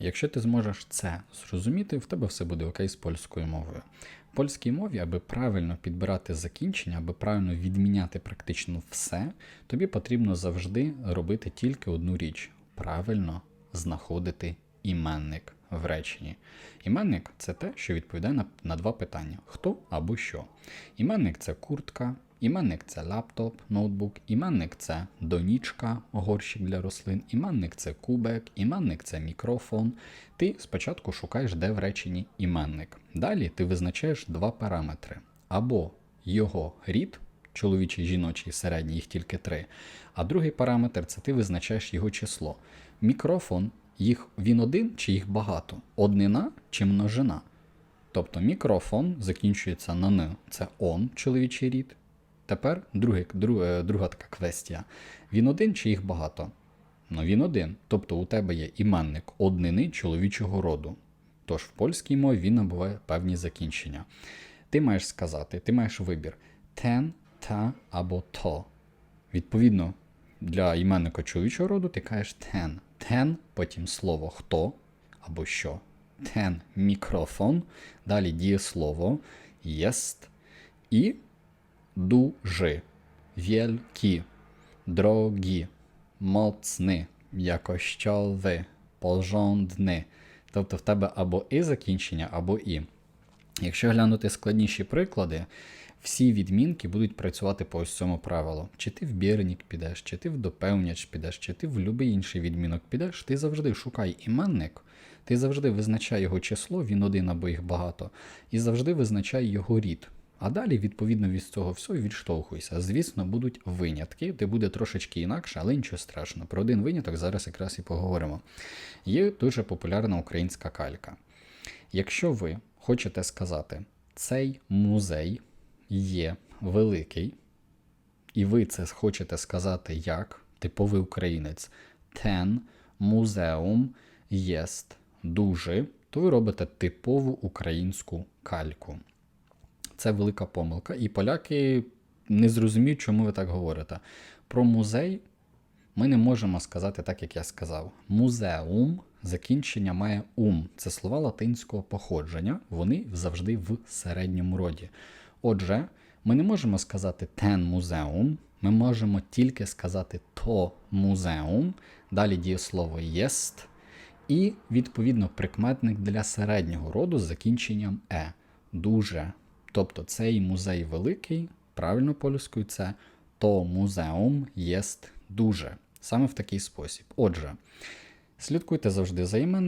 Якщо ти зможеш це зрозуміти, в тебе все буде окей з польською мовою. В польській мові, аби правильно підбирати закінчення, аби правильно відміняти практично все, тобі потрібно завжди робити тільки одну річ правильно знаходити іменник в реченні. Іменник це те, що відповідає на, на два питання: хто або що. Іменник це куртка, іменник це лаптоп, ноутбук, іменник це донічка, горщик для рослин, іменник це кубик, іменник це мікрофон. Ти спочатку шукаєш, де в реченні іменник. Далі ти визначаєш два параметри: або його рід, чоловічий, жіночий, середній, їх тільки три. А другий параметр це ти визначаєш його число. Мікрофон, їх він один чи їх багато? Однина чи множина? Тобто мікрофон закінчується на н, це он, чоловічий рід. Тепер другий, друг, е, друга така квестія. Він один чи їх багато? Ну він один. Тобто у тебе є іменник однини чоловічого роду. Тож в польській мові він набуває певні закінчення. Ти маєш сказати, ти маєш вибір ten, та або то. Відповідно, для іменника чоловічого роду ти кажеш ten. Ten, потім слово хто або що. Ten мікрофон, далі дієслово єст і дуже, wielki, drogi, mocny, якощовий, porządny. Тобто в тебе або і закінчення, або і. Якщо глянути складніші приклади, всі відмінки будуть працювати по ось цьому правилу. Чи ти в бірнік підеш, чи ти в допевняч підеш, чи ти в будь-який інший відмінок підеш, ти завжди шукай іменник, ти завжди визначай його число, він один або їх багато, і завжди визначай його рід. А далі, відповідно від цього всього, відштовхуйся. Звісно, будуть винятки, де буде трошечки інакше, але нічого страшного. Про один виняток зараз якраз і поговоримо. Є дуже популярна українська калька. Якщо ви хочете сказати, цей музей є великий, і ви це хочете сказати як типовий українець, ten музеум єст дуже, то ви робите типову українську кальку. Це велика помилка. І поляки не зрозуміють, чому ви так говорите. Про музей ми не можемо сказати так, як я сказав. Музеум закінчення має ум. Це слова латинського походження, вони завжди в середньому роді. Отже, ми не можемо сказати ten музеум, ми можемо тільки сказати то музеум, далі дієслово єст, і, відповідно, прикметник для середнього роду з закінченням е. Дуже. Тобто цей музей великий, правильно польською це то музеум єст дуже. Саме в такий спосіб. Отже, слідкуйте завжди за імен.